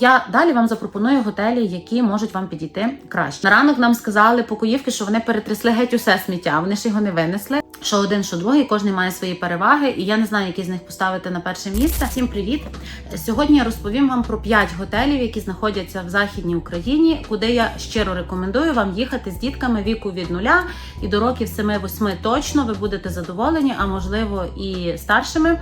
Я далі вам запропоную готелі, які можуть вам підійти краще. На ранок нам сказали покоївки, що вони перетрясли геть усе сміття. Вони ж його не винесли. Що один, що другий, кожен має свої переваги, і я не знаю, які з них поставити на перше місце. Всім привіт! Сьогодні я розповім вам про 5 готелів, які знаходяться в західній Україні, куди я щиро рекомендую вам їхати з дітками віку від нуля і до років 7-8 точно. Ви будете задоволені, а можливо і старшими.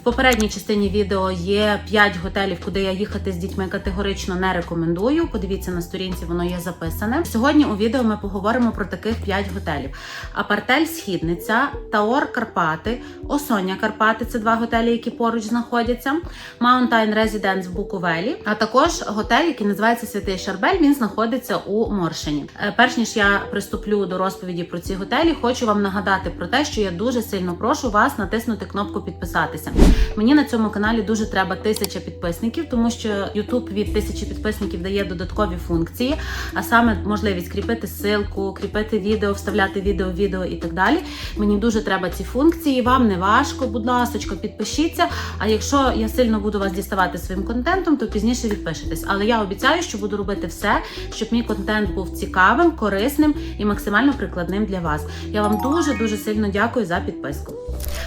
В попередній частині відео є 5 готелів, куди я їхати з дітьми категорично не рекомендую. Подивіться на сторінці, воно є записане. Сьогодні у відео ми поговоримо про таких 5 готелів: Апартель Східниця, Таор Карпати, Осоня Карпати це два готелі, які поруч знаходяться. Mountain Residence в Буковелі, а також готель, який називається Святий Шарбель. Він знаходиться у Моршині. Е, Перш ніж я приступлю до розповіді про ці готелі, хочу вам нагадати про те, що я дуже сильно прошу вас натиснути кнопку підписатися. Мені на цьому каналі дуже треба тисяча підписників, тому що YouTube від тисячі підписників дає додаткові функції, а саме можливість кріпити ссылку, кріпити відео, вставляти відео, відео і так далі. Мені дуже треба ці функції. Вам не важко, будь ласка, підпишіться. А якщо я сильно буду вас діставати своїм контентом, то пізніше відпишетесь. Але я обіцяю, що буду робити все, щоб мій контент був цікавим, корисним і максимально прикладним для вас. Я вам дуже дуже сильно дякую за підписку.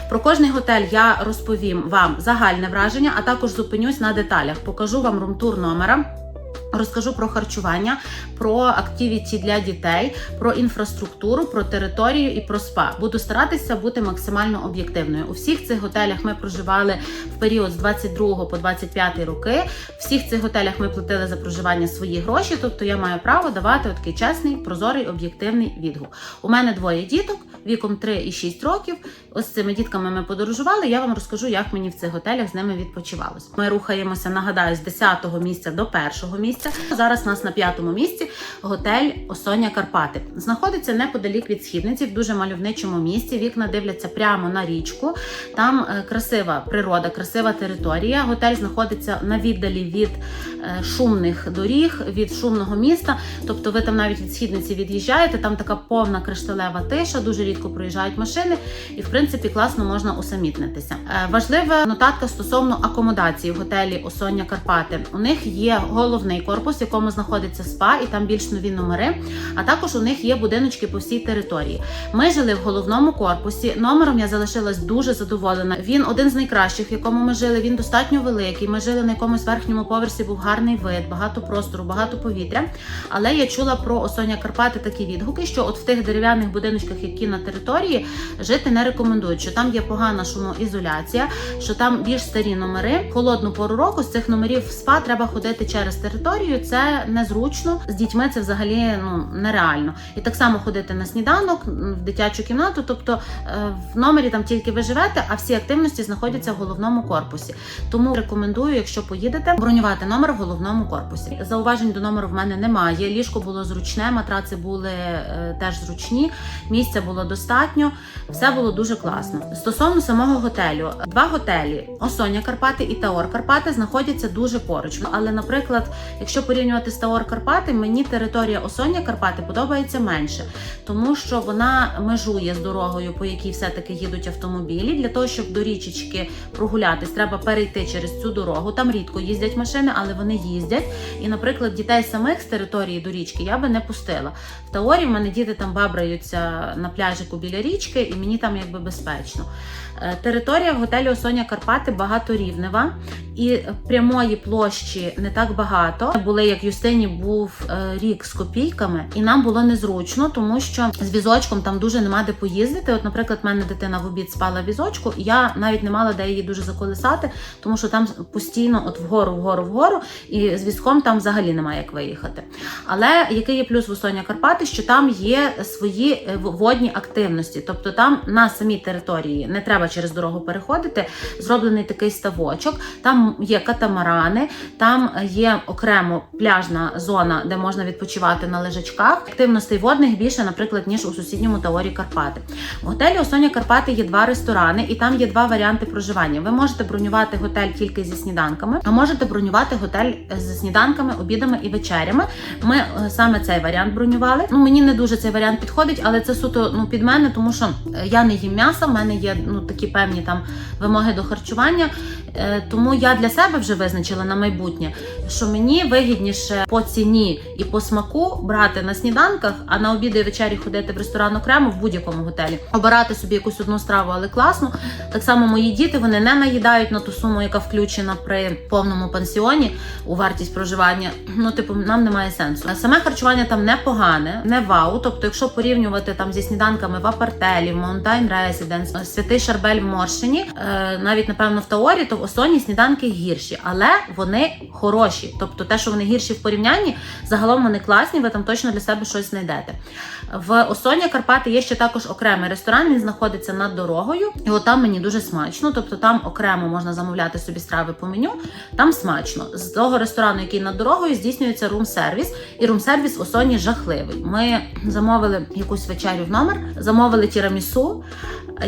Про кожний готель я розповім вам загальне враження, а також зупинюсь на деталях. Покажу вам румтур номера. Розкажу про харчування, про активіті для дітей, про інфраструктуру, про територію і про спа. Буду старатися бути максимально об'єктивною. У всіх цих готелях ми проживали в період з 22 по 25 роки. В всіх цих готелях ми платили за проживання свої гроші, тобто я маю право давати такий чесний, прозорий, об'єктивний відгук. У мене двоє діток віком 3 і 6 років. Ось з цими дітками ми подорожували. Я вам розкажу, як мені в цих готелях з ними відпочивалось. Ми рухаємося, нагадаю, з 10-го місця до першого місця. Зараз у нас на п'ятому місці готель Осоня Карпати. Знаходиться неподалік від східниці, в дуже мальовничому місці. Вікна дивляться прямо на річку. Там е, красива природа, красива територія. Готель знаходиться на віддалі від е, шумних доріг, від шумного міста. Тобто, ви там навіть від східниці від'їжджаєте. Там така повна кришталева тиша, дуже рідко проїжджають машини, і в принципі класно можна усамітнитися. Е, Важлива нотатка стосовно акомодації в готелі Осоння Карпати. У них є головний корпус, в якому знаходиться спа, і там більш нові номери. А також у них є будиночки по всій території. Ми жили в головному корпусі. Номером я залишилась дуже задоволена. Він один з найкращих, в якому ми жили. Він достатньо великий. Ми жили на якомусь верхньому поверсі, був гарний вид, багато простору, багато повітря. Але я чула про Осоня Карпати такі відгуки, що от в тих дерев'яних будиночках, які на території, жити не рекомендують. Що там є погана шумоізоляція, що там більш старі номери. Холодну пору року з цих номерів в спа треба ходити через територію. Це незручно. З дітьми це взагалі ну нереально. І так само ходити на сніданок в дитячу кімнату. Тобто е, в номері там тільки ви живете, а всі активності знаходяться в головному корпусі. Тому рекомендую, якщо поїдете, бронювати номер в головному корпусі. Зауважень до номеру в мене немає. Ліжко було зручне, матраци були е, теж зручні, місця було достатньо. Все було дуже класно. Стосовно самого готелю, два готелі Осоня Карпати і Таор Карпати знаходяться дуже поруч. Але, наприклад, якщо порівнювати з Таор Карпати, мені територія Осоня Карпати подобається менше, тому що вона межує з дорогою, по якій все-таки їдуть автомобілі. Для того, щоб до річечки прогулятись, треба перейти через цю дорогу. Там рідко їздять машини, але вони їздять. І, наприклад, дітей самих з території до річки я би не пустила. В Таорі в мене діти там бабраються на пляжику біля річки, і мені там якби безпечно. Е, Територія готелю Соня Карпати багаторівнева і прямої площі не так багато. Були як Юстині був е, рік з копійками, і нам було незручно, тому що з візочком там дуже нема де поїздити. От, наприклад, в мене дитина в обід спала візочку, і я навіть не мала де її дуже заколисати, тому що там постійно от вгору, вгору, вгору, і з візком там взагалі немає як виїхати. Але який є плюс в Соня Карпати, що там є свої е, водні активності, тобто там на самій території не треба через дорогу переходити. Зроблений такий ставочок. Там є катамарани, там є окремо пляжна зона, де можна відпочивати на лежачках. Активностей водних більше, наприклад, ніж у сусідньому Таорі Карпати. В готелі Осоня Карпати є два ресторани, і там є два варіанти проживання. Ви можете бронювати готель тільки зі сніданками, а можете бронювати готель готель з сніданками, обідами і вечерями. Ми е, саме цей варіант бронювали. Ну мені не дуже цей варіант підходить, але це суто ну під мене, тому що е, я не їм м'яса, в мене є ну такі певні там вимоги до харчування. Е, Тому я для себе вже визначила на майбутнє, що мені вигідніше по ціні і по смаку брати на сніданках, а на обіди і вечері ходити в ресторан окремо в будь-якому готелі, обирати собі якусь одну страву, але класну. Так само мої діти вони не наїдають на ту суму, яка включена при повному пансіоні у вартість проживання. Ну, типу, нам немає сенсу. Саме харчування там непогане, не вау. Тобто, якщо порівнювати там зі сніданками в Апартелі, в Mountain Residence, Святий Шарбель в Моршині, е, навіть напевно в Таорі, то в Осоні сніданки гірші, але вони хороші. Тобто, те, що вони гірші в порівнянні, загалом вони класні. Ви там точно для себе щось знайдете. В Осоні Карпати є ще також окремий ресторан. Він знаходиться над дорогою, і от там мені дуже смачно. Тобто там окремо можна замовляти собі страви по меню. Там смачно. З того ресторану, який над дорогою, здійснюється рум-сервіс, і рум-сервіс в Осоні жахливий. Ми замовили якусь вечерю в номер, замовили тірамісу.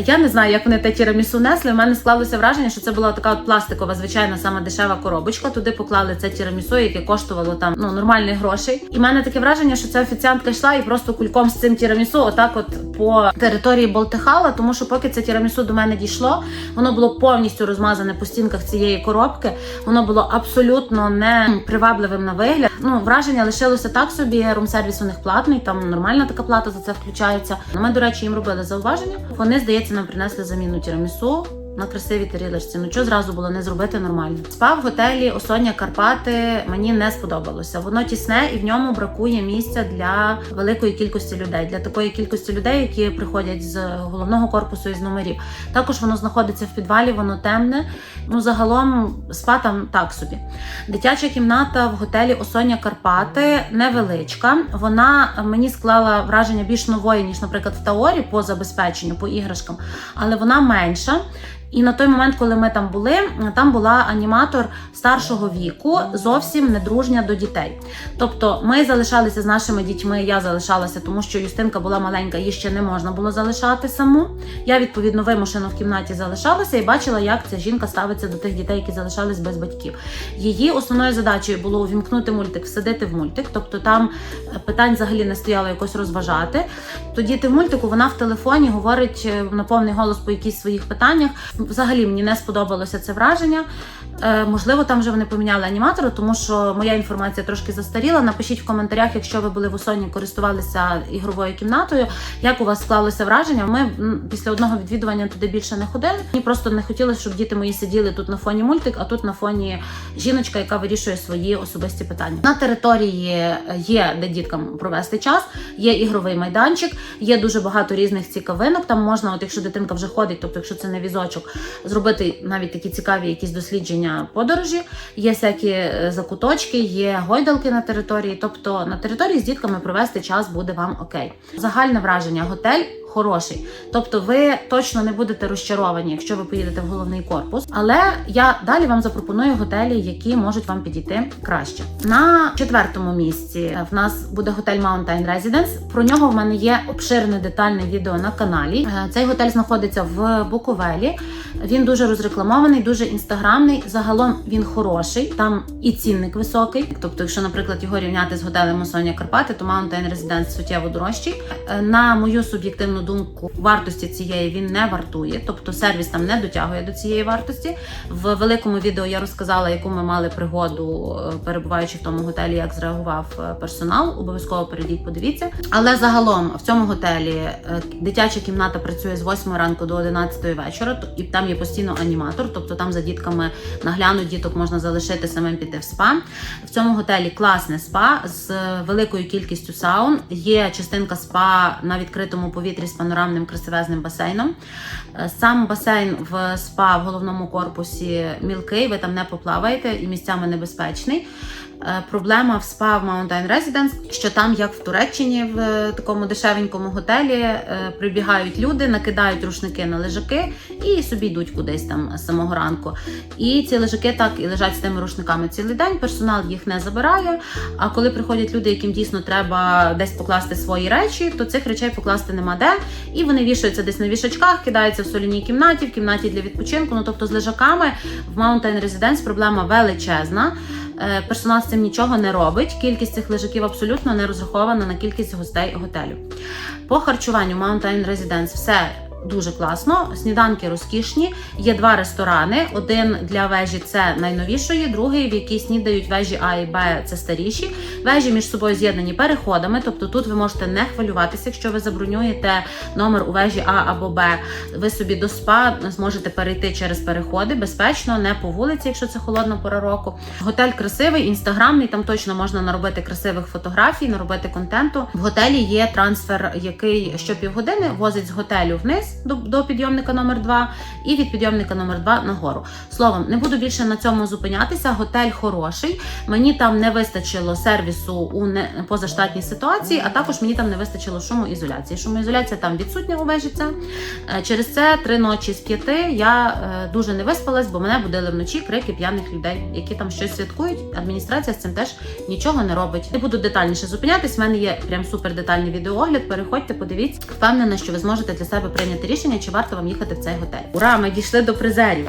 Я не знаю, як вони те тірамісу несли. У мене склалося враження, що це була така от пластикова, звичайна, сама дешева коробочка. Туди поклали це тірамісу, яке коштувало там ну нормальних грошей. І в мене таке враження, що ця офіціантка йшла і просто кульком з цим тірамісу, отак, от по території Болтихала, тому що поки це тірамісу до мене дійшло, воно було повністю розмазане по стінках цієї коробки. Воно було абсолютно не привабливим на вигляд. Ну враження лишилося так собі. Рум-сервіс у них платний, там нормальна така плата за це включається. Ми, до речі, їм робили зауваження. Вони здається, нам принесли заміну тірамісу. На красивій тарілочці. Ну що зразу було не зробити нормально. Спав в готелі Осоння Карпати мені не сподобалося. Воно тісне і в ньому бракує місця для великої кількості людей, для такої кількості людей, які приходять з головного корпусу і з номерів. Також воно знаходиться в підвалі, воно темне. Ну загалом спа там так собі. Дитяча кімната в готелі Осоння Карпати невеличка. Вона мені склала враження більш нової, ніж, наприклад, в Таорі по забезпеченню, по іграшкам, але вона менша. І на той момент, коли ми там були, там була аніматор старшого віку, зовсім не дружня до дітей. Тобто ми залишалися з нашими дітьми. Я залишалася, тому що Юстинка була маленька, її ще не можна було залишати саму. Я відповідно вимушено в кімнаті залишалася і бачила, як ця жінка ставиться до тих дітей, які залишались без батьків. Її основною задачею було увімкнути мультик, всадити в мультик. Тобто там е, питань взагалі не стояло якось розважати. То діти в мультику вона в телефоні говорить е, на повний голос по якісь своїх питаннях. Взагалі мені не сподобалося це враження. Е, можливо, там вже вони поміняли аніматора, тому що моя інформація трошки застаріла. Напишіть в коментарях, якщо ви були в Осоні, користувалися ігровою кімнатою. Як у вас склалося враження? Ми після одного відвідування туди більше не ходили. Мені просто не хотілося, щоб діти мої сиділи тут на фоні мультик, а тут на фоні жіночка, яка вирішує свої особисті питання. На території є де діткам провести час, є ігровий майданчик, є дуже багато різних цікавинок. Там можна, от якщо дитинка вже ходить, тобто якщо це не візочок, зробити навіть такі цікаві якісь дослідження подорожі. Є всякі е, закуточки, є гойдалки на території. Тобто на території з дітками провести час буде вам окей. Загальне враження готель. Хороший, тобто ви точно не будете розчаровані, якщо ви поїдете в головний корпус. Але я далі вам запропоную готелі, які можуть вам підійти краще. На четвертому місці в нас буде готель Mountain Residence. Про нього в мене є обширне детальне відео на каналі. Е, Цей готель знаходиться в Буковелі. Він дуже розрекламований, дуже інстаграмний. Загалом він хороший. Там і цінник високий. Тобто, якщо, наприклад, його рівняти з готелем Осоня Карпати, то Mountain Residence суттєво дорожчий. Е, На мою суб'єктивну думку, вартості цієї він не вартує, тобто сервіс там не дотягує до цієї вартості. В великому відео я розказала, яку ми мали пригоду, е, перебуваючи в тому готелі, як зреагував е, персонал. Обов'язково перейдіть, подивіться. Але загалом в цьому готелі дитяча кімната працює з 8 ранку до 11 вечора, і там є постійно аніматор, тобто там за дітками наглянуть діток можна залишити самим піти в спа. В цьому готелі класне спа з великою кількістю саун. Є частинка спа на відкритому повітрі з панорамним красивезним басейном. Е, Сам басейн в спа в головному корпусі мілкий, ви там не поплаваєте і місцями небезпечний. Е, Проблема в в Mountain Residence, що там, як в Туреччині, в е, такому дешевенькому готелі, е, прибігають люди, накидають рушники на лежаки і собі йдуть кудись там з самого ранку. І ці лежаки так і лежать з тими рушниками цілий день. Персонал їх не забирає. А коли приходять люди, яким дійсно треба десь покласти свої речі, то цих речей покласти нема де. І вони вішаються десь на вішачках, кидаються в соляній кімнаті, в кімнаті для відпочинку. Ну тобто з лежаками в Mountain Residence проблема величезна. Е, Персонал з цим нічого не робить. Кількість цих лежаків абсолютно не розрахована на кількість гостей готелю. По харчуванню Mountain Residence все дуже класно. Сніданки розкішні. Є два ресторани. Один для вежі це найновішої, другий, в якій снідають вежі А і Б, це старіші. Вежі між собою з'єднані переходами. Тобто тут ви можете не хвилюватися, якщо ви забронюєте номер у вежі А або Б. Ви собі до спа зможете перейти через переходи безпечно, не по вулиці, якщо це холодна пора року. Готель красивий, інстаграмний. Там точно можна наробити красивих фотографій, наробити контенту. В готелі є трансфер, який щопівгодини возить з готелю вниз до, до підйомника номер 2 і від підйомника номер 2 нагору. Словом, не буду більше на цьому зупинятися. Готель хороший. Мені там не вистачило сервісу у не позаштатній ситуації, а також мені там не вистачило шумоізоляції. Шумоізоляція там відсутня у вежі. Е, через це три ночі з п'яти я е, дуже не виспалась, бо мене будили вночі крики п'яних людей, які там щось святкують. Адміністрація з цим теж нічого не робить. Не буду детальніше зупинятись. В мене є прям супер детальний відеоогляд. Переходьте, подивіться. Впевнена, що ви зможете для себе прийняти рішення, чи варто вам їхати в цей готель. Ура! Ми дійшли до призерів.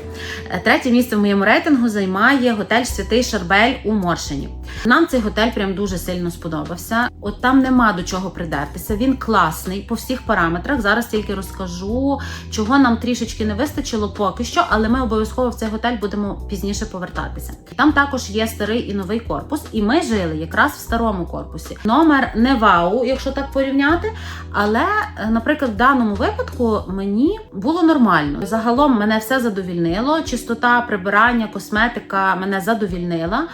Е, Третє місце в моєму рейтингу займає готель Святий Шарбель у Моршині. Нам цей готель прям дуже сильно сподобався. От там нема до чого придертися. Він класний по всіх параметрах. Зараз тільки розкажу, чого нам трішечки не вистачило поки що, але ми обов'язково в цей готель будемо пізніше повертатися. Там також є старий і новий корпус, і ми жили якраз в старому корпусі. Номер не вау, якщо так порівняти. Але, е, наприклад, в даному випадку мені було нормально. Загалом мене все задовільнило. Чистота, прибирання, косметика мене задовільнила.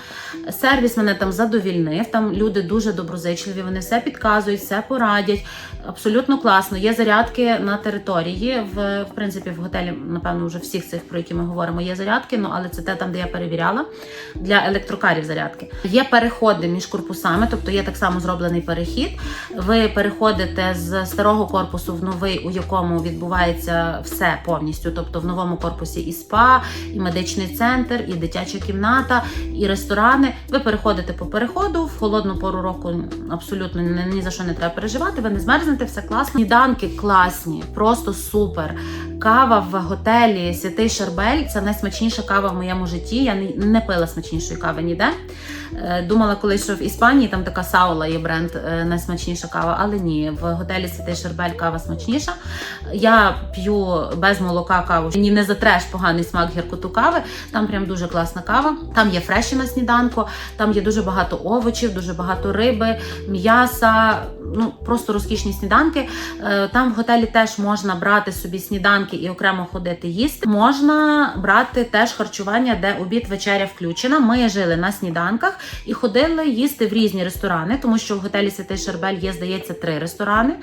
Сервіс мене там задовільнив. Там люди дуже доброзичливі, вони все підказують, все порадять. Абсолютно класно. Є зарядки на території. В, в принципі, в готелі, напевно, вже всіх цих, про які ми говоримо, є зарядки, ну але це те там, де я перевіряла для електрокарів зарядки. Є переходи між корпусами, тобто є так само зроблений перехід. Ви переходите з старого корпусу в новий, у якому відбувається все повністю. Тобто в новому корпусі і спа, і медичний центр, і дитяча кімната, і ресторани. Ви переходите по переходу в холодну пору року. Абсолютно ні, за що не треба переживати. Ви не змерзнете, все класно. Сніданки класні, просто супер. Кава в готелі Святий Шарбель це найсмачніша кава в моєму житті. Я не, пила смачнішої кави ніде. Е, Думала колись, що в Іспанії там така саула є бренд е, найсмачніша кава, але ні, в готелі Святий Шарбель кава смачніша. Я п'ю без молока каву. Мені не затреш поганий смак гіркоту кави. Там прям дуже класна кава. Там є фреші на сніданку, там є дуже багато овочів, дуже багато риби, м'яса. Ну просто розкішні сніданки. Е, Там в готелі теж можна брати собі сніданки і окремо ходити їсти. Можна брати теж харчування, де обід вечеря включена. Ми жили на сніданках і ходили їсти в різні ресторани, тому що в готелі Святий Шарбель є, здається, три ресторани.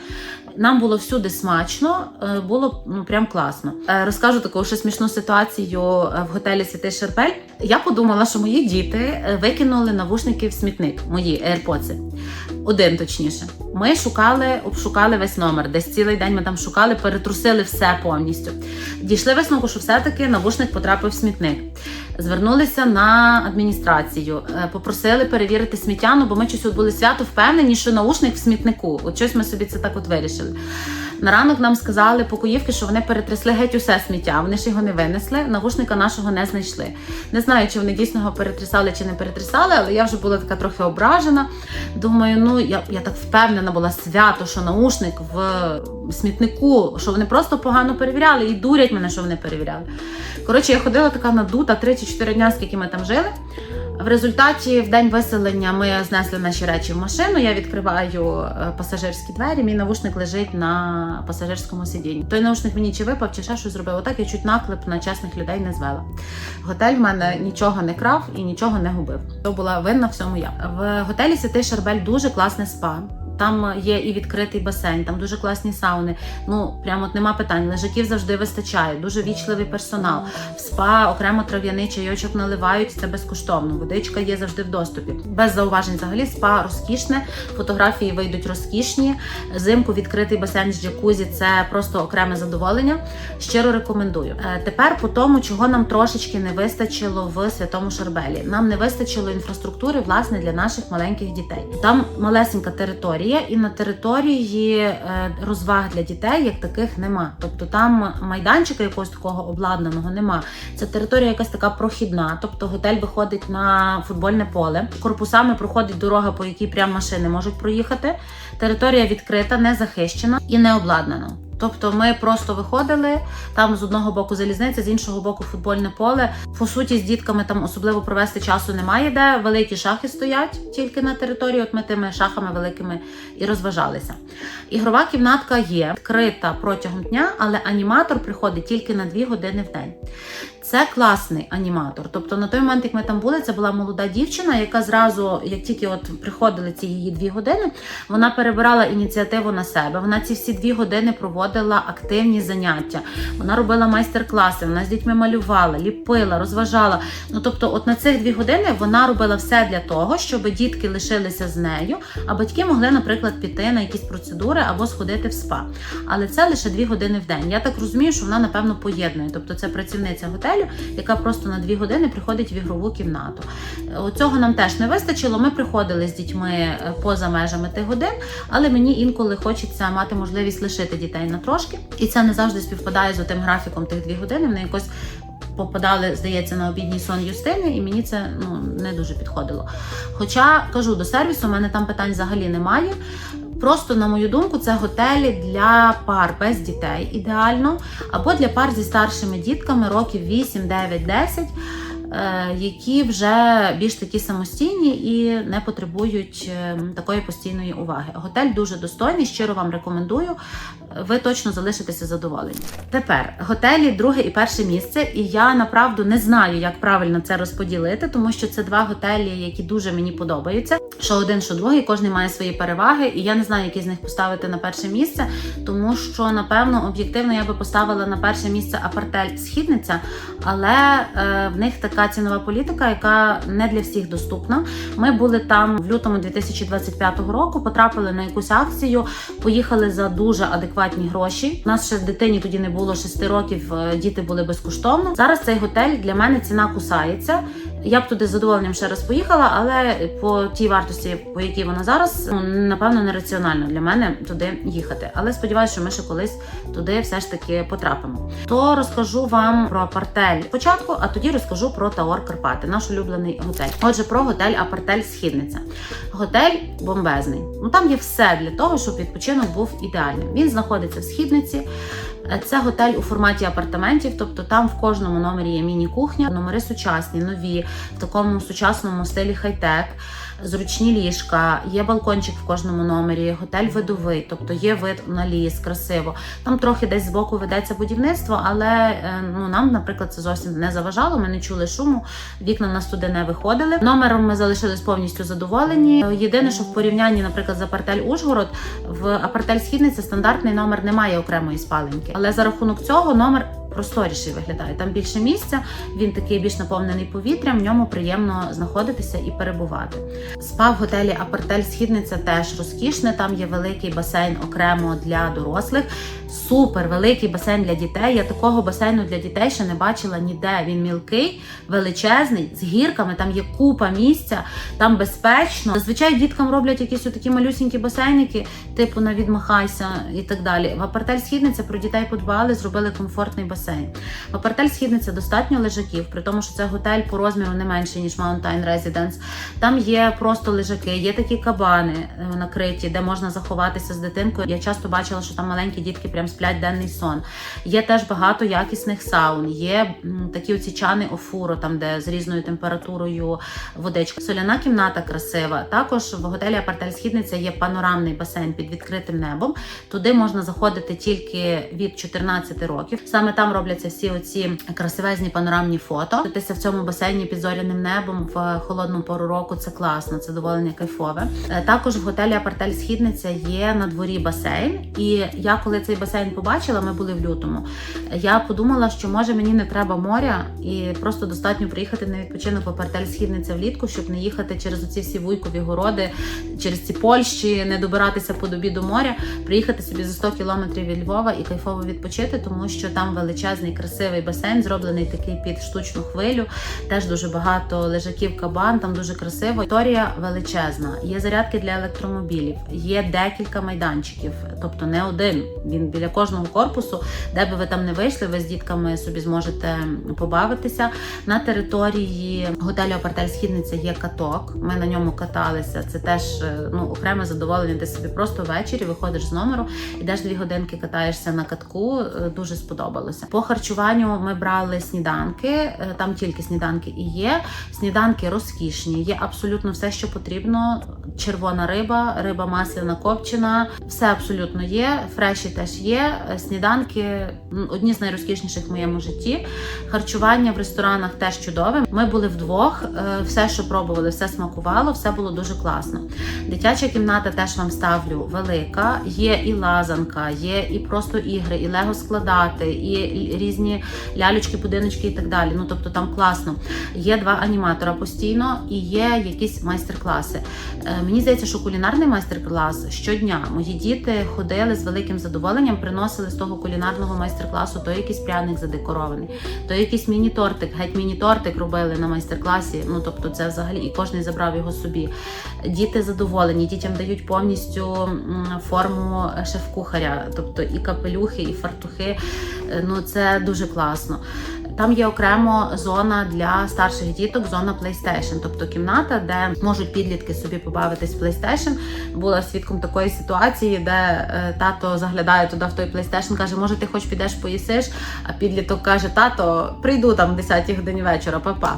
Нам було всюди смачно, е, було ну прям класно. Е, Розкажу таку ще смішну ситуацію е, в готелі Святий Шарбель. Я подумала, що мої діти викинули навушники в смітник, мої AirPods. Один точніше. Ми шукали, обшукали весь номер. Десь цілий день ми там шукали, перетрусили все повністю. Дійшли висновку, що все-таки навушник потрапив в смітник. Звернулися на адміністрацію, е, попросили перевірити сміття, ну бо ми щось були свято впевнені, що наушник в смітнику. От щось ми собі це так от вирішили. На ранок нам сказали покоївки, що вони перетрясли геть усе сміття. Вони ж його не винесли. Навушника нашого не знайшли. Не знаю, чи вони дійсно його перетрясали чи не перетрясали, але я вже була така трохи ображена. Думаю, ну я, я так впевнена була свято, що наушник в смітнику, що вони просто погано перевіряли і дурять мене, що вони перевіряли. Коротше, я ходила така надута 3 чи 4 дня, скільки ми там жили. В результаті в день виселення ми знесли наші речі в машину. Я відкриваю е, пасажирські двері. Мій навушник лежить на пасажирському сидінні. Той навушник мені чи випав, чи ще щось зробив. Отак я чуть наклеп на чесних людей не звела. Готель в мене нічого не крав і нічого не губив. То була винна всьому я. В готелі Святий Шарбель дуже класне спа. Там є і відкритий басейн, там дуже класні сауни. Ну прямо от нема питань. Лежаків завжди вистачає. Дуже вічливий персонал. В спа окремо трав'яний чайочок наливають. Це безкоштовно. Водичка є завжди в доступі. Без зауважень взагалі спа розкішне. Фотографії вийдуть розкішні. Зимку відкритий басейн з джакузі це просто окреме задоволення. Щиро рекомендую. Е, Тепер по тому, чого нам трошечки не вистачило в святому Шарбелі. Нам не вистачило інфраструктури власне для наших маленьких дітей. Там малесенька територія. Територія, і на території е, розваг для дітей як таких нема. Тобто там майданчика якогось такого обладнаного нема. Це територія якась така прохідна, тобто готель виходить на футбольне поле. Корпусами проходить дорога, по якій прям машини можуть проїхати. Територія відкрита, не захищена і не обладнана. Тобто ми просто виходили там з одного боку залізниця, з іншого боку футбольне поле. По суті, з дітками там особливо провести часу немає, де великі шахи стоять тільки на території. От ми тими шахами великими і розважалися. Ігрова кімнатка є відкрита протягом дня, але аніматор приходить тільки на 2 години в день. Це класний аніматор. Тобто на той момент, як ми там були, це була молода дівчина, яка зразу, як тільки от приходили ці її дві години, вона перебирала ініціативу на себе. Вона ці всі дві години проводила активні заняття. Вона робила майстер-класи, вона з дітьми малювала, ліпила, розважала. Ну тобто, от на цих дві години вона робила все для того, щоб дітки лишилися з нею, а батьки могли, наприклад, піти на якісь процедури або сходити в спа. Але це лише дві години в день. Я так розумію, що вона напевно поєднує. Тобто, це працівниця готелю, яка просто на дві години приходить в ігрову кімнату. Цього нам теж не вистачило. Ми приходили з дітьми е, поза межами тих годин, але мені інколи хочеться мати можливість лишити дітей на трошки, і це не завжди співпадає з тим графіком тих дві години. Вони якось попадали, здається, на обідній сон Юстини, і мені це ну не дуже підходило. Хоча кажу, до сервісу у мене там питань взагалі немає. Просто, на мою думку, це готелі для пар без дітей ідеально, або для пар зі старшими дітками років 8, 9, 10, е, які вже більш такі самостійні і не потребують е, такої постійної уваги. Готель дуже достойний, щиро вам рекомендую. Ви точно залишитеся задоволені. Тепер готелі друге і перше місце, і я направду не знаю, як правильно це розподілити, тому що це два готелі, які дуже мені подобаються. Що один, що другий, кожен має свої переваги, і я не знаю, які з них поставити на перше місце, тому що напевно об'єктивно я би поставила на перше місце апартель східниця, але е, в них така цінова політика, яка не для всіх доступна. Ми були там в лютому 2025 року, потрапили на якусь акцію, поїхали за дуже адекватні гроші. У нас ще дитині тоді не було 6 років, е, діти були безкоштовно. Зараз цей готель для мене ціна кусається. Я б туди з задоволенням ще раз поїхала, але по тій вартості, по якій вона зараз, ну напевно нераціонально для мене туди їхати. Але сподіваюся, що ми ще колись туди все ж таки потрапимо. То розкажу вам про апартель спочатку, а тоді розкажу про Таор Карпати, наш улюблений готель. Отже, про готель Апартель Східниця. Готель бомбезний. Ну там є все для того, щоб відпочинок був ідеальним. Він знаходиться в східниці. Це готель у форматі апартаментів, тобто там в кожному номері є міні-кухня, номери сучасні, нові, в такому сучасному стилі хай-тек, зручні ліжка, є балкончик в кожному номері, готель видовий, тобто є вид на ліс, красиво. Там трохи десь збоку ведеться будівництво, але е, ну нам, наприклад, це зовсім не заважало. Ми не чули шуму, вікна в нас туди не виходили. Номером ми залишились повністю задоволені. Єдине, що в порівнянні, наприклад, з апартель Ужгород, в апартель Східниця стандартний номер не має окремої спаленки. Але за рахунок цього номер просторіший виглядає. Там більше місця, він такий більш наповнений повітрям, в ньому приємно знаходитися і перебувати. Спа в готелі Апартель Східниця теж розкішне. Там є великий басейн окремо для дорослих. Супер великий басейн для дітей. Я такого басейну для дітей ще не бачила ніде. Він мілкий, величезний, з гірками. Там є купа місця, там безпечно. Зазвичай діткам роблять якісь такі малюсінькі басейники, типу на відмахайся і так далі. В апартель Східниця про дітей подбали, зробили комфортний басейн. В апартель Східниця достатньо лежаків, при тому, що це готель по розміру не менше ніж Mountain Residence. Там є просто лежаки, є такі кабани е, накриті, де можна заховатися з дитинкою. Я часто бачила, що там маленькі дітки прям сплять денний сон. Є теж багато якісних саун, є такі оці чани офуро, там де з різною температурою водичка. Соляна кімната красива. Також в готелі Апартель Східниця є панорамний басейн під відкритим небом. Туди можна заходити тільки від 14 років. Саме там робляться всі оці красивезні панорамні фото. Тися в цьому басейні під зоряним небом в холодну пору року. Це класно, це доволення кайфове. Е, Також в готелі Апартель Східниця є на дворі басейн. І я коли цей басейн побачила, ми були в лютому. Я подумала, що може мені не треба моря, і просто достатньо приїхати на відпочинок в Апартель Східниця влітку, щоб не їхати через оці всі вуйкові городи, через ці Польщі, не добиратися по добі до моря, приїхати собі за 100 кілометрів від Львова і кайфово відпочити, тому що там величезний, красивий басейн, зроблений такий під штучну хвилю. Теж дуже багато лежаків кабан, там дуже красиво. Історія величезна. Є зарядки для електромобілів, є декілька майданчиків, тобто не один. Він біля кожного корпусу, де би ви там не вийшли, ви з дітками собі зможете побавитися. На території готелю Апартель Східниця є каток. Ми на ньому каталися. Це теж е, ну окреме задоволення. Ти собі просто ввечері виходиш з номеру, ідеш дві годинки, катаєшся на катку. Е, Дуже сподобалося. По харчуванню ми брали сніданки. е, Там тільки сніданки і є. Сніданки розкішні. Є абсолютно все, що потрібно. Червона риба, риба масляна копчена. Все абсолютно є. Фреші теж є. Е, Сніданки одні з найрозкішніших в моєму житті. Харчування в ресторанах теж чудове. Ми були вдвох, е, все, що пробували, все смакувало, все було дуже класно. Дитяча кімната теж вам ставлю велика. Є і лазанка, є і просто ігри, і лего складати, і різні лялечки, будиночки і так далі. Ну тобто там класно. Є два аніматора постійно і є якісь майстер-класи. Е, Мені здається, що кулінарний майстер-клас щодня мої діти ходили з великим задоволенням, приносили з того кулінарного майстер-класу то якийсь пряник задекорований, то якийсь міні-тортик, геть міні-тортик робили на майстер-класі. Ну тобто, це взагалі і кожен забрав його собі. Діти задоволені, дітям дають повністю форму шеф-кухаря, тобто і капелюхи, і фартухи. Е, Ну це дуже класно. Там є окремо зона для старших діток, зона PlayStation, тобто кімната, де можуть підлітки собі побавитись PlayStation. Була свідком такої ситуації, де е, тато заглядає туди в той PlayStation, каже, може, ти хоч підеш поїсиш, а підліток каже, тато, прийду там в 10 годині вечора, папа.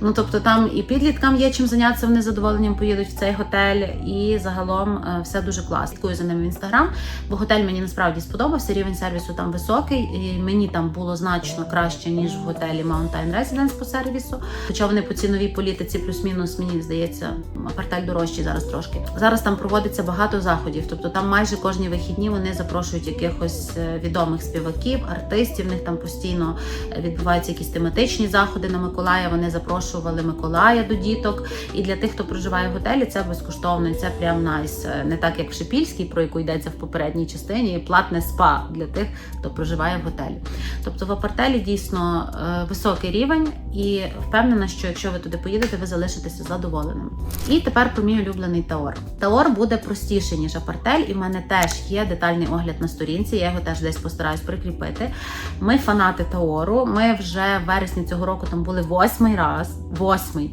Ну тобто там і підліткам є чим зайнятися, вони з задоволенням поїдуть в цей готель, і загалом е, все дуже класно. Слідкую за ним в інстаграм, бо готель мені насправді сподобався. Рівень сервісу там високий, і мені там було значно краще ніж готелі Mountain Residence по сервісу. Хоча вони по ціновій політиці плюс-мінус, мені здається, апартель дорожчий зараз трошки. Зараз там проводиться багато заходів, тобто там майже кожні вихідні вони запрошують якихось е, відомих співаків, артистів. В них там постійно е, відбуваються якісь тематичні заходи на Миколая. Вони запрошували Миколая до діток. І для тих, хто проживає в готелі, це безкоштовно і це прям найс. Е, Не так як в Шипільській, про яку йдеться в попередній частині, і платне спа для тих, хто проживає в готелі. Тобто в апартелі дійсно високий рівень, і впевнена, що якщо ви туди поїдете, ви залишитеся задоволеним. І тепер про мій улюблений Таор. Таор буде простіший ніж апартель, і в мене теж є детальний огляд на сторінці. Я його теж десь постараюсь прикріпити. Ми фанати Таору. Ми вже в вересні цього року там були восьмий раз. Восьмий.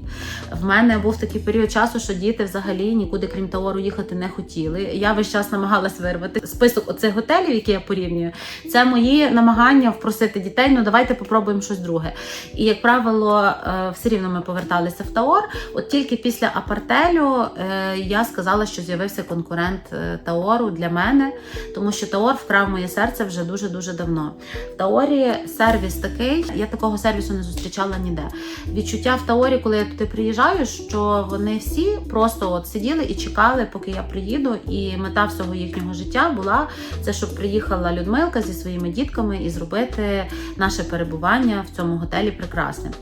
В мене був такий період часу, що діти взагалі нікуди, крім Таору, їхати не хотіли. Я весь час намагалась вирвати список оцих готелів, які я порівнюю. Це мої намагання впросити дітей. Ну давайте попробуємо щось друге. І як правило, е, все рівно ми поверталися в Таор. От тільки після апартелю е, я сказала, що з'явився конкурент е, Таору для мене, тому що Таор вкрав моє серце вже дуже дуже давно. В Таорі сервіс такий, я такого сервісу не зустрічала ніде. Відчуття в Таорі, коли я туди приїжджаю, що вони всі просто от сиділи і чекали, поки я приїду. І мета всього їхнього життя була це, щоб приїхала Людмилка зі своїми дітками і зробити наше перебування в цьому готелі прекрасним.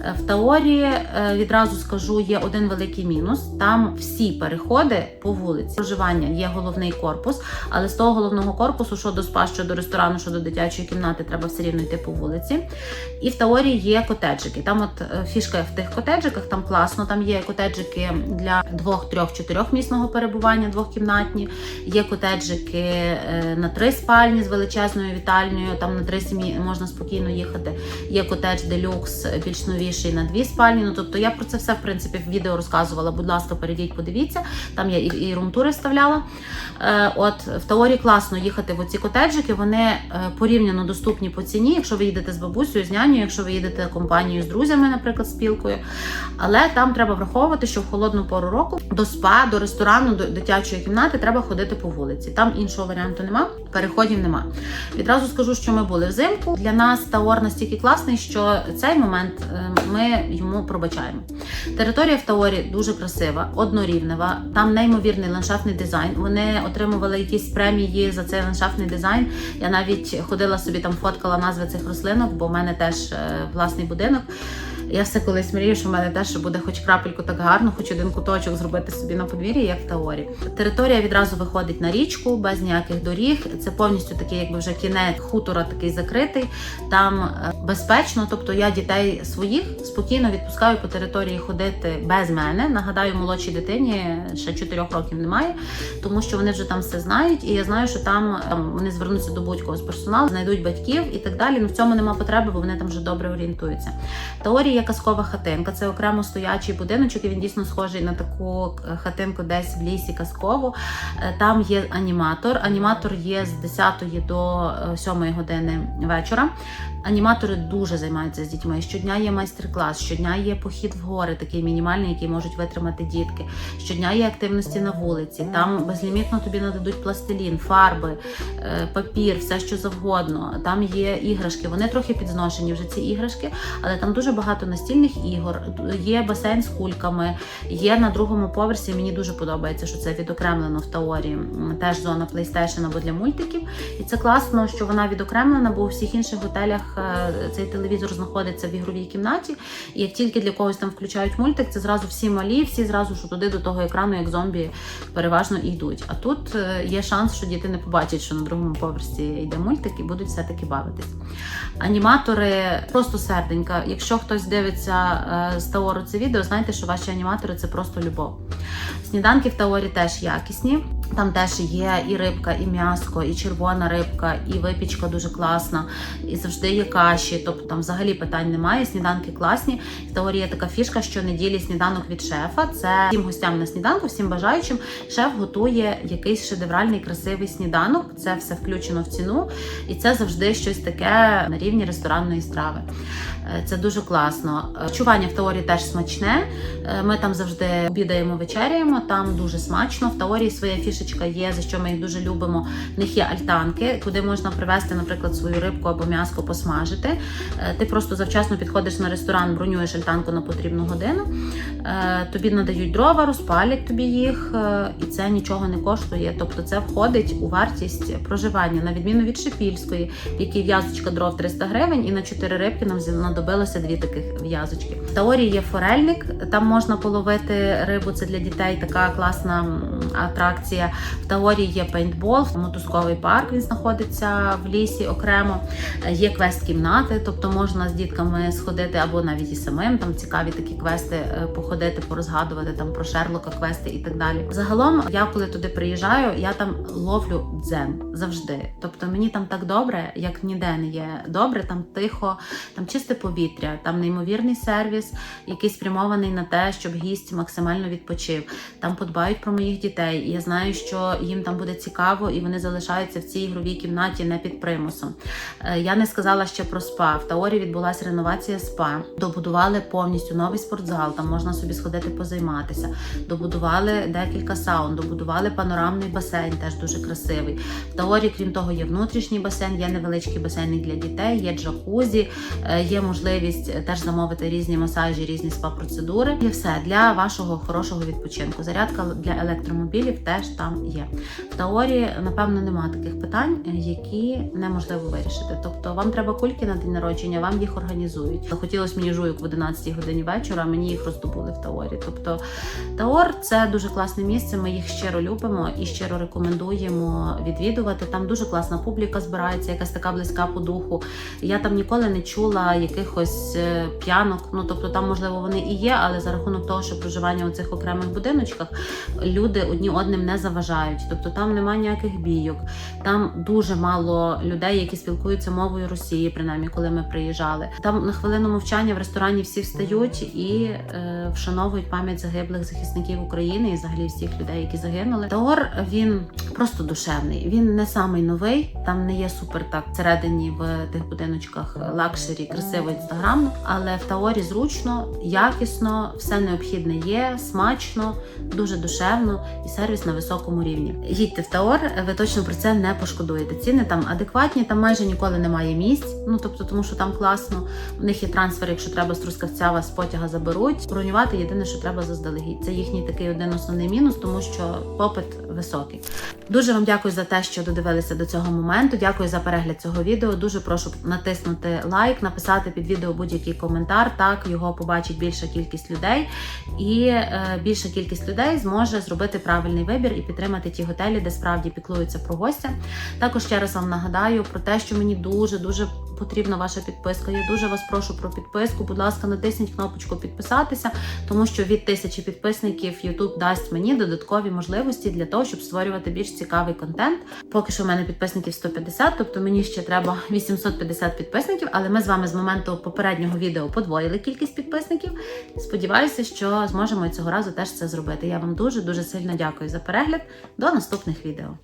Е, В Таорі е, відразу скажу, є один великий мінус. Там всі переходи по вулиці. Проживання є головний корпус, але з того головного корпусу, що до спа, що до ресторану, що до дитячої кімнати, треба все рівно йти по вулиці. І в Таорі є котеджики. Там от е, фішка в тих котеджиках, там класно. Там є котеджики для двох, трьох, чотирьох місного перебування, двохкімнатні. Є котеджики на три спальні з величезною вітальнею. Там на три сім'ї можна спокійно їхати. Є котедж делюкс більш новіший на дві спальні. Ну тобто я про це все в принципі в відео розказувала. Будь ласка, перейдіть, подивіться. Там я і, і румтури вставляла. Е, От в Таорі класно їхати в оці котеджики. Вони е, порівняно доступні по ціні, якщо ви їдете з бабусею, з нянею, якщо ви їдете компанією з друзями, наприклад, спілкою. Але там треба враховувати, що в холодну пору року до спа, до ресторану, до дитячої кімнати треба ходити по вулиці. Там іншого варіанту нема, переходів нема. Відразу скажу, що ми були взимку. Для нас Таор настільки класний, що цей момент е, ми йому пробачаємо. Територія в Таорі дуже красива, однорівнева. Там неймовірний ландшафтний дизайн. Вони отримували якісь премії за цей ландшафтний дизайн. Я навіть ходила собі там, фоткала назви цих рослинок, бо в мене теж е, власний будинок. Я все колись мрію, що в мене теж буде хоч крапельку так гарно, хоч один куточок зробити собі на подвір'ї, як в Таорі. Територія відразу виходить на річку, без ніяких доріг. Це повністю такий, якби вже кінець хутора такий закритий. Там е, безпечно, тобто я дітей своїх спокійно відпускаю по території ходити без мене. Нагадаю, молодшій дитині ще 4 років немає, тому що вони вже там все знають, і я знаю, що там, там вони звернуться до будь-кого з персоналу, знайдуть батьків і так далі. Ну в цьому нема потреби, бо вони там вже добре орієнтуються. В Таорі є казкова хатинка, це окремо стоячий будиночок, і він дійсно схожий на таку е, хатинку десь в лісі казкову. Е, Там є аніматор. Аніматор є з 10 до е, 7 години вечора. Аніматори дуже займаються з дітьми. Щодня є майстер-клас, щодня є похід в гори, такий мінімальний, який можуть витримати дітки. Щодня є активності на вулиці. Там безлімітно тобі нададуть пластилін, фарби, е, папір, все що завгодно. Там є іграшки. Вони трохи підзношені вже ці іграшки, але там дуже багато настільних ігор. Є басейн з кульками, є на другому поверсі. Мені дуже подобається, що це відокремлено в Таорі. Теж зона PlayStation або для мультиків. І це класно, що вона відокремлена, бо у всіх інших готелях е, цей телевізор знаходиться в ігровій кімнаті. І як тільки для когось там включають мультик, це зразу всі малі, всі зразу що туди до того екрану, як зомбі, переважно йдуть. А тут е, є шанс, що діти не побачать, що на другому поверсі йде мультик, і будуть все-таки бавитись. Аніматори просто серденька. Якщо хтось дивиться е, з Таору це відео, знайте, що ваші аніматори це просто любов. Сніданки в Таорі теж якісні. Там теж є і рибка, і м'яско, і червона рибка, і випічка дуже класна, і завжди є каші. Тобто там взагалі питань немає. Сніданки класні. В Таорі є така фішка, що неділі сніданок від шефа. Це всім гостям на сніданку, всім бажаючим. Шеф готує якийсь шедевральний красивий сніданок. Це все включено в ціну, і це завжди щось таке на рівні ресторанної страви. Е, Це дуже класно. Чування в Таорі теж смачне. Е, Ми там завжди обідаємо, вечеряємо. Там дуже смачно. В Таорі своя фішечка є, за що ми їх дуже любимо. В них є альтанки, куди можна привезти, наприклад, свою рибку або м'яско посмажити. Е, Ти просто завчасно підходиш на ресторан, бронюєш альтанку на потрібну годину. Тобі надають дрова, розпалять тобі їх, і це нічого не коштує. Тобто це входить у вартість проживання, на відміну від Шипільської, в якій в'язочка дров 300 гривень, і на 4 рибки нам знадобилося дві таких в'язочки. В Таорі є форельник, там можна половити рибу. Це для дітей така класна атракція. В Таорі є пейнтбол, мотузковий парк. Він знаходиться в лісі окремо. Є квест-кімнати, тобто можна з дітками сходити або навіть і самим. Там цікаві такі квести е, походити, порозгадувати там про Шерлока, квести і так далі. Загалом, я коли туди приїжджаю, я там ловлю дзен завжди. Тобто мені там так добре, як ніде не є добре, там тихо, там чисте повітря, там неймовірний сервіс, який спрямований на те, щоб гість максимально відпочив. Там подбають про моїх дітей. І я знаю, що їм там буде цікаво, і вони залишаються в цій ігровій кімнаті не під примусом. Е, Я не сказала ще про спа. В Таорі відбулася реновація спа. Добудували повністю новий спортзал. Там можна собі сходити позайматися. Добудували декілька саун, добудували панорамний басейн, теж дуже красивий. В Таорі, крім того, є внутрішній басейн, є невеличкий басейн для дітей, є джакузі, е, є можливість е, теж замовити різні масажі, різні спа-процедури. І все для вашого хорошого відпочинку. Зарядка для електромобілів теж там є. В Таорі, напевно, немає таких питань, е, які неможливо вирішити. Тобто, вам треба кульки на день народження, вам їх організують. Хотілося мені жуйок в 11 годині вечора, мені їх роздобули в Таорі. Тобто, Таор це дуже класне місце. Ми їх щиро любимо і щиро рекомендуємо відвідувати. Там дуже класна публіка збирається, якась така близька по духу. Я там ніколи не чула якихось е, п'янок. Ну тобто, там можливо вони і є, але за рахунок того, що проживання у цих окремих будиночках люди одні одним не заважають. Тобто там немає ніяких бійок. Там дуже мало людей, які спілкуються мовою Росії, принаймні, коли ми приїжджали. Там на хвилину мовчання в ресторані всі встають і е, вшановують пам'ять загиблих захисників України і взагалі всіх людей, які загинули. Таор він просто душевний. Він не самий новий. Там не є супер так всередині в тих будиночках лакшері, красиво інстаграмно. Але в Таорі зручно, якісно, все необхідне є, смачно, дуже душевно і сервіс на високому рівні. Їдьте в Таор, ви точно про це не пошкодуєте. Ціни там адекватні, там майже ніколи немає місць. Ну тобто, тому що там класно. У них є трансфер, якщо треба з Трускавця вас з потяга заберуть. Бронювати єдине, що треба заздалегідь. Це їхній такий один основний мінус, тому що попит високий. Дуже вам дякую за те, що додивилися до цього моменту. Дякую за перегляд цього відео. Дуже прошу натиснути лайк, написати під відео будь-який коментар. Так його побачить більша кількість людей, і е, більша кількість людей зможе зробити правильний вибір і підтримати ті готелі, де справді піклуються про гостя. Також ще раз вам нагадаю про те, що мені дуже дуже потрібна ваша підписка. Я дуже вас прошу про підписку. Будь ласка, натисніть кнопочку підписатися, тому що від тисячі підписників YouTube дасть мені додаткові можливості для того, щоб створювати більш цікавий контент. Поки що в мене підписників 150, тобто мені ще треба 850 підписників. Але ми з вами з моменту попереднього відео подвоїли кількість підписників. Сподіваюся, що зможемо цього разу теж це зробити. Я вам дуже дуже сильно дякую за перегляд. До наступних відео.